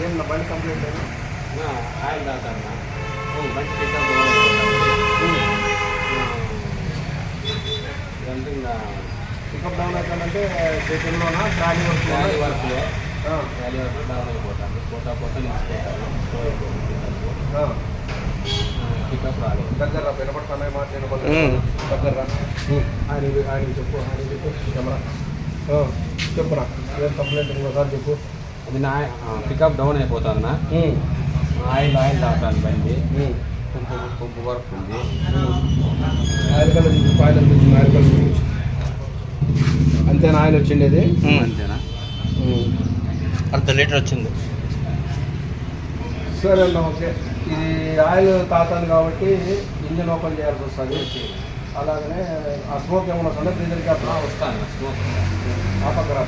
ఏం నా బండి కంప్లైంట్ అయినా ఆయిల్ తాగుతాను పికప్ ఇదంతా ఇంకా పికప్ డౌన్ అవుతానంటే ట్రాలీ వర్క్ వర్క్లో. వ్యాలీ వర్క్లో డౌన్ అయిపోతాను. పోతా పోతా నిలిచిపోతాను. పికప్ రాలేదు. దగ్గర రా వినపడుతున్నాయి మాట ఉమ్. వినపడుతుంది దగ్గర రా. ఆయన ఆయన చెప్పు ఆయన చెప్పు. ఆ, చెప్పురా. ఏం కంప్లైంట్ ఇంకోసారి చెప్పు. అది నా పికప్ డౌన్ అయిపోతుంది నా. ఆయిల్ ఆయిల్ తాగుతాను బండి. పంపు పంపు వర్క్ ఉంది. Oil colour oil oil colour అంతేనా ఆయిల్ వచ్చిండేది? ఉమ్. అంతేనా. అర్ధ లీటర్ వచ్చింది. సరే అన్న ఓకే. ఇది ఆయిల్ తాతాను కాబట్టి ఇంజిన్ ఓపెన్ చేయాల్సి వస్తుంది. అలాగనే ఆ స్మోక్ ఏమైనా వస్తుందా? ఫ్రీజర్ క్యాప్ వస్తాను. స్మోక్ ఆ పక్క రా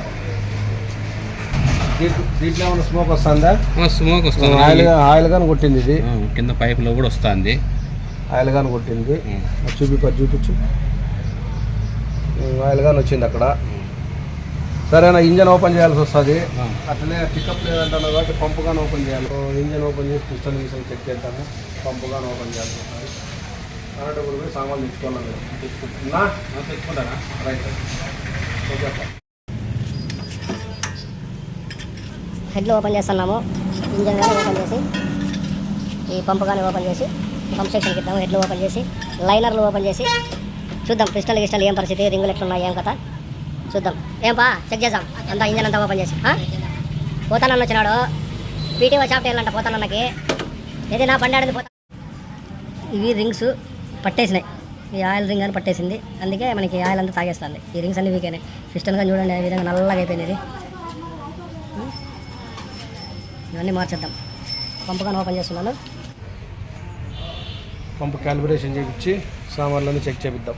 దీంట్లో ఏమైనా స్మోక్ వస్తుందా? స్మోక్ ఆయిల్ ఆయిల్ కానీ కొట్టింది ఇది. కింద పైపులో కూడా వస్తుంది. ఆయిల్ కానీ కొట్టింది. చూపి చూపించు. ఆయిల్ కానీ వచ్చింది అక్కడ. సరేనా ఇంజన్ ఓపెన్ చేయాల్సి వస్తుంది. అట్లనే పికప్ లేదంటాను కాబట్టి పంపు కానీ ఓపెన్ చేయాలి. ఇంజన్ ఓపెన్ చేసి పిస్టన్ గీసన్ చెక్ చేద్దాము. పంపు కానీ ఓపెన్ చేయాల్సి వస్తుంది. అలాంటప్పుడు పోయి సామాన్లు తెచ్చుకోవాలి తెచ్చుకుంటున్నా? తెచ్చుకుంటారా రైట్ ఓకే హెడ్లు ఓపెన్ చేస్తున్నాము. ఇంజన్ కానీ ఓపెన్ చేసి ఈ పంపు కానీ ఓపెన్ చేసి పంప్ సెక్షన్కి ఇద్దాము హెడ్లు ఓపెన్ చేసి లైనర్లు ఓపెన్ చేసి చూద్దాం. పిస్టల్ గిస్టల్ ఏం పరిస్థితి రింగులు ఎట్లున్నాయి ఏం కథ? చూద్దాం. ఏం పా చెక్ చేద్దాం. అంతా ఇంజన్ అంతా ఓపెన్ చేసి. పోతానన్న వచ్చినాడు. పీటీఓ షాప్ వెళ్ళంట పోతానన్నకి. ఏది నా బండి ఆడింది పోతా? ఇవి రింగ్స్ పట్టేసినాయి. ఈ ఆయిల్ రింగ్ అని పట్టేసింది. అందుకే మనకి ఆయిల్ అంతా తాగేస్తుంది. ఈ రింగ్స్ అన్ని వీకైనాయి పిస్టల్ కానీ చూడండి ఈ విధంగా నల్లగా అయిపోయింది ఇది ఇవన్నీ మార్చేద్దాం. పంపు కానీ ఓపెన్ చేస్తున్నాను? పంపు క్యాలిబ్రేషన్ చేయించి సామాన్లన్నీ చెక్ చేపిద్దాం.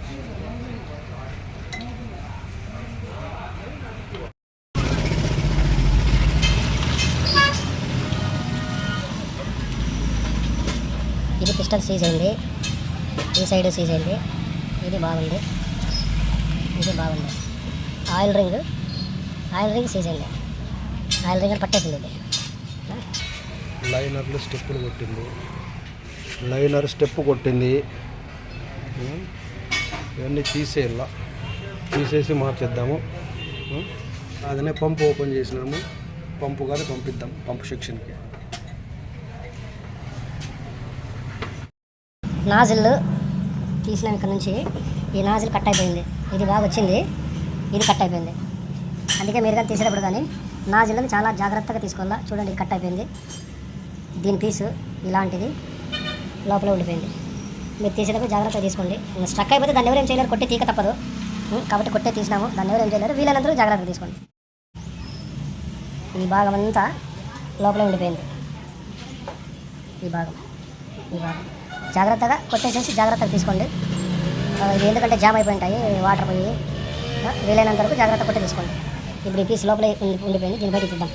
ఇది పిస్టల్ సీజ్ అయింది. ఈ సైడ్ సీజ్ అయింది. ఇది బాగుంది. ఇది బాగుంది. Oil ring. Oil ring seize అయింది. ఆయిల్ రింగ్ పట్టేసింది ఇది. లైనర్లు స్టెప్పులు కొట్టింది లైనర్ స్టెప్ కొట్టింది. ఇవన్నీ తీసేయాల. తీసేసి మార్చేద్దాము. అదనే పంపు ఓపెన్ చేసినాము. పంపు కానీ పంపిద్దాం. పంపు సెక్షన్కి. నాజిల్ తీసినాం ఇక్కడ నుంచి. ఈ నాజిల్ కట్ అయిపోయింది. ఇది బాగా వచ్చింది. ఇది కట్ అయిపోయింది. అందుకే మీరు కానీ తీసేటప్పుడు కానీ నాజిల్ని చాలా జాగ్రత్తగా తీసుకోవాలా? చూడండి ఇది కట్ అయిపోయింది. దీని పీసు ఇలాంటిది లోపల ఉండిపోయింది. మీరు తీసేటప్పుడు జాగ్రత్తగా తీసుకోండి. స్ట్రక్ అయిపోతే దాన్ని ఎవరేం చేయలేరు కొట్టి తీక తప్పదు. కాబట్టి కొట్టే తీసినాము దాన్ని ఎవరేం చేయలేరు వీళ్ళందరూ జాగ్రత్త తీసుకోండి. ఈ భాగం అంతా లోపల ఉండిపోయింది. ఈ భాగం ఈ భాగం. జాగ్రత్తగా కొట్టేసేసి జాగ్రత్తగా తీసుకోండి. ఇది ఎందుకంటే జామ్ అయిపోయి ఉంటాయి వాటర్ పోయి వీలైనంత వరకు జాగ్రత్త కొట్టి తీసుకోండి. ఇప్పుడు ఈ పీస్ లోపల ఉండిపోయింది దీన్ని బయట తీద్దాం.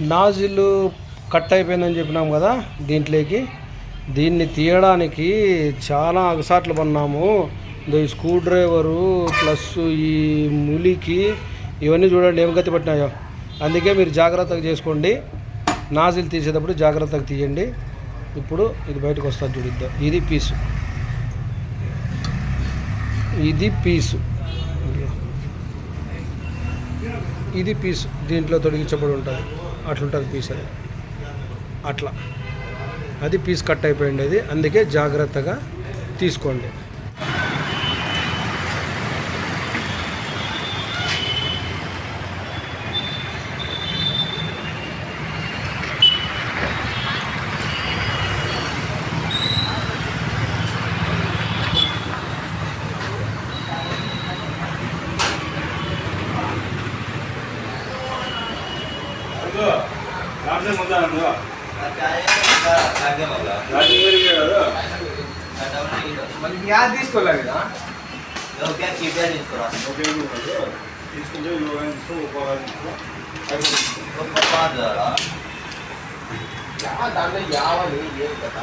నాజిల్ కట్ అయిపోయిందని చెప్పినాం కదా దీంట్లోకి. దీన్ని తీయడానికి చాలా అగసాట్లు పన్నాము. ఈ స్క్రూ డ్రైవరు ప్లస్ ఈ ములికి ఇవన్నీ చూడండి ఏం గతి పట్టినాయో. అందుకే మీరు జాగ్రత్తగా చేసుకోండి. నాజిల్ తీసేటప్పుడు జాగ్రత్తగా తీయండి. ఇప్పుడు ఇది బయటకు వస్తుంది చూడిద్దాం ఇది పీసు. ఇది పీసు. ఇది పీసు. దీంట్లో తొడిగించబడి ఉంటుంది. అట్లుంటుంది పీస్ అది. అట్లా. అది పీస్ కట్ అయిపోయింది అది అందుకే జాగ్రత్తగా తీసుకోండి. తీసుకోలేదు కదా దాంట్లో యావాలి ఏం కదా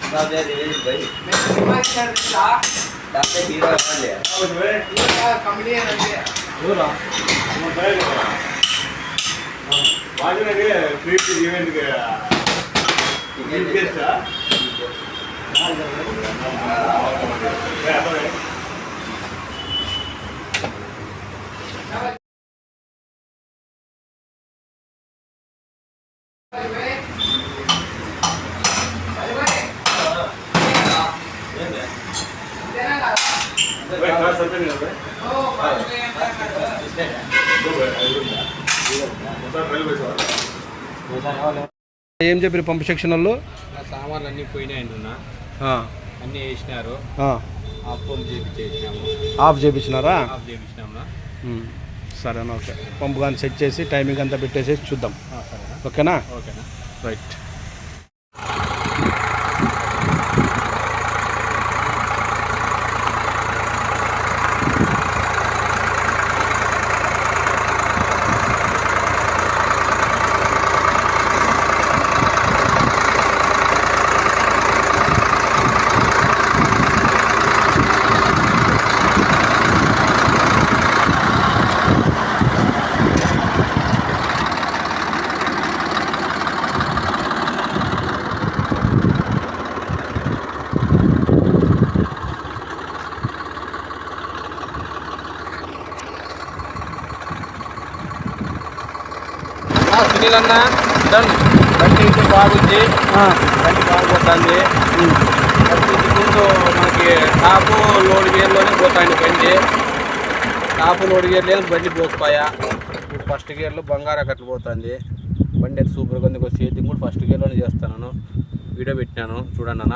వాడినకి ట్రీట్ ఈవెంట్కి చీఫ్ గెస్టా Amen. ఏం చెప్పారు పంపు సెక్షన్ వాళ్ళు సామాన్లు అన్నీ పోయినాయి అంటున్నా. ఆ, అన్నీ వేసినారు. ఆఫ్ చేపించినారా? సరేనా ఓకే. పంపు కానీ సెట్ చేసి టైమింగ్ అంతా పెట్టేసి చూద్దాం. ఓకేనా? ఓకేనా. రైట్. సునీల్ అన్న డన్. బండి అయితే బాగుంది. బండి బాగుపోతుంది ముందు మనకి టాపు లోడ్ గేర్లోనే పోతాయండి బండి. టాపు లోడ్ గేర్లే బండి పోకపోయా. ఇప్పుడు ఫస్ట్ గేర్లో బంగారం కట్లు పోతుంది. బండి అయితే సూపర్గా ఉంది. సేతింగ్ కూడా ఫస్ట్ గేర్లోనే చేస్తాను వీడియో పెట్టినాను. చూడండి అన్న.